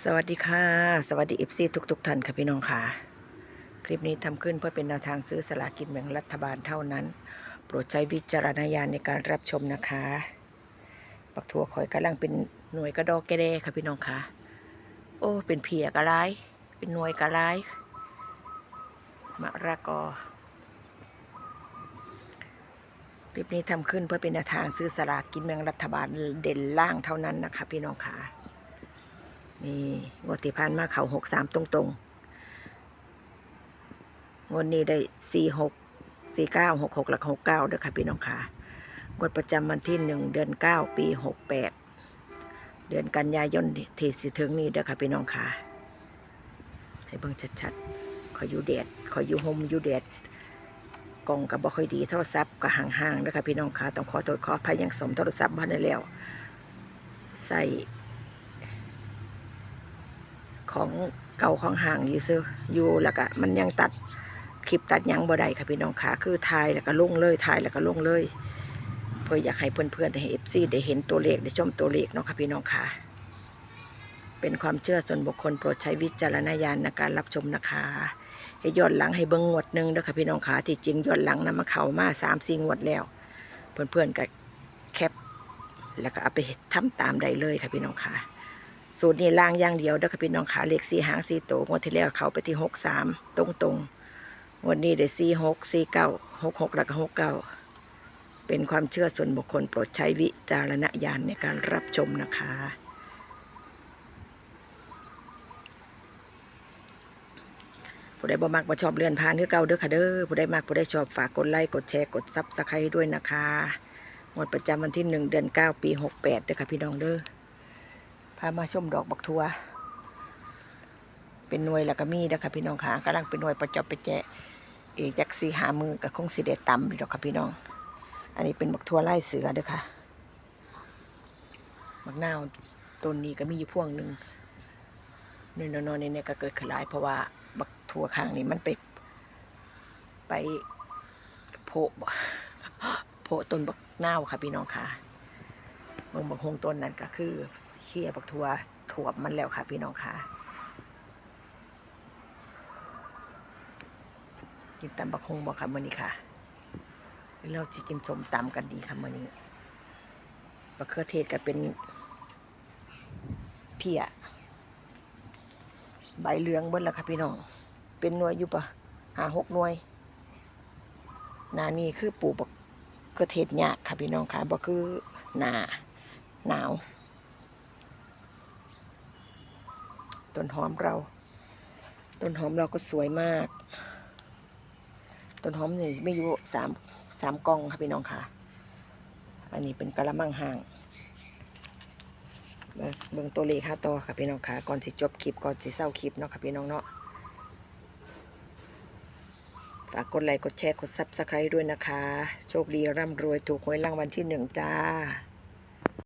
สวัสดีค่ะ สวัสดีเอฟซีทุกทุกๆท่านค่ะพี่น้องค่ะ คลิปนี้ทำขึ้นเพื่อเป็นแนวทางซื้อสลากินแบ่งรัฐบาลเท่านั้น โปรดใช้วิจารณญาณในการรับชมนะคะปักถั่วข่อยกำลังเป็นหน่วยกระดอกแกแดค่ะพี่น้องค่ะ โอ้ เป็นเพียกระไรเป็นหน่วยกระไรมะระกอคลิปนี้ทำขึ้นเพื่อเป็นแนวทางซื้อสลากกินแบ่งรัฐบาลเด่นล่างเท่านั้นนะคะ พี่น้องค่ะ นี่งวดที่ผ่านมาเขาหกสามตรงตรงๆงวดนี้ได้สี่หกสี่เก้าหกหกหลักหกเก้าเด้อค่ะพี่น้องค่ะงวดประจำวันที่หนึ่งเดือนเก้าปีหกแปดเดือนกันยายนที่สิถึงนี้เด้อค่ะพี่น้องค่ะให้เบิ่งชัดๆขออยู่แดดขออยู่ห่มอยู่แดดกล้องกับบ่ค่อยดีโทรศัพท์ก็ห่างๆเด้อค่ะพี่น้องค่ะต้องขอโทษขออภัยยังสมโทรศัพท์บ้านได้แล้วใส่ ของเก่าของห่างอยู่ซื้ออยู่แล้วก็มันยังตัดคลิปตัดยังบ่ได้ค่ะพี่น้องค่ะคือถ่ายแล้วก็ลงเลยถ่ายแล้วก็ลงเลย เพื่ออยากให้เพื่อนๆได้เอฟซีได้เห็นตัวเลขได้ชมตัวเลขเนาะค่ะพี่น้องค่ะ เป็นความเชื่อส่วนบุคคลโปรดใช้วิจารณญาณในการรับชมนะคะให้ย้อนหลังให้เบิ่งงวดหนึ่งเด้อค่ะพี่น้องค่ะที่จริงย้อนหลังนะมาเข้ามาสามสี่งวดแล้ว เพื่อนๆก็แคปแล้วก็เอาไปทำตามได้เลยค่ะพี่น้องค่ะ สูตรนี้ล่างอย่างเดียวเด้อค่ะพี่น้องขาเลขสี่หางสี่โตวงวดที่แล้วเขาไปที่หกสามตรงตรงงวดนี้ได้สี่หกสี่เก้าหกหกแล้วก็หกเก้าเป็นความเชื่อส่วนบุคคลโปรดใช้วิจารณญาณในการรับชมนะคะ ผู้ใดบ่มักบ่ชอบเลื่อนผ่านคือเก่าเด้อค่ะเด้อผู้ใดมักผู้ใดชอบฝากกดไลค์กดแชร์กดซับสไครต์ด้วยนะคะงวดประจำวันที่หนึ่งเดือนเก้าปีหกแปดเด้อค่ะพี่น้องเด้อ พามาชมดอกบักทัว เป็นหน่วยแล้วก็มีนะคะพี่น้องค่ะกำลังเป็นหน่วยประจอบไปแจเอกจักสีหามือกับคงสิเดต่ำอยู่ดอกค่ะพี่น้อง อันนี้เป็นบักทัวไล่เสือเด้อค่ะบักนาวต้นนี้ก็มีอยู่พวงหนึ่งนี่นอนๆนี่เนี่ยก็เกิดขึ้นหลาย เพราะว่าบักทัวข้างนี้มันไปไปโผล่โผล่ต้นบักนาวค่ะพี่น้องค่ะเมืองบักฮงต้นนั้นก็คือ เคี่ยบักทัวถั่วมันแล้วค่ะ พี่น้องค่ะ กินตำบักฮงบอกค่ะมื้อนี้ค่ะเราจะกินสมตำกันดีค่ะมื้อนี้มะเขือเทศก็เป็นเพียใบเหลืองเบิ้แล้วค่ะพี่น้อง เป็นหน่วยอยู่ปะหาหกหน่วยนานี่คือปลูกบักเขือเทศยากค่ะพี่น้องค่ะบ่คือหนาหนาว ต้นหอมเรา ต้นหอมเราก็สวยมาก ต้นหอมเนี่ยไม่อยู่สามสามกองค่ะพี่น้องค่ะ อันนี้เป็นกะละมังห่างเบิ่งเบิ่งตัวเลขค่าต่อค่ะพี่น้องค่ะก่อนสิจบคลิปก่อนสิเศร้าคลิปเนาะค่ะพี่น้องเนาะฝากกดไลค์กดแชร์กดซับสไครต์ด้วยนะคะ โชคดีร่ำรวยถูกหวยรางวัลที่หนึ่งจ้า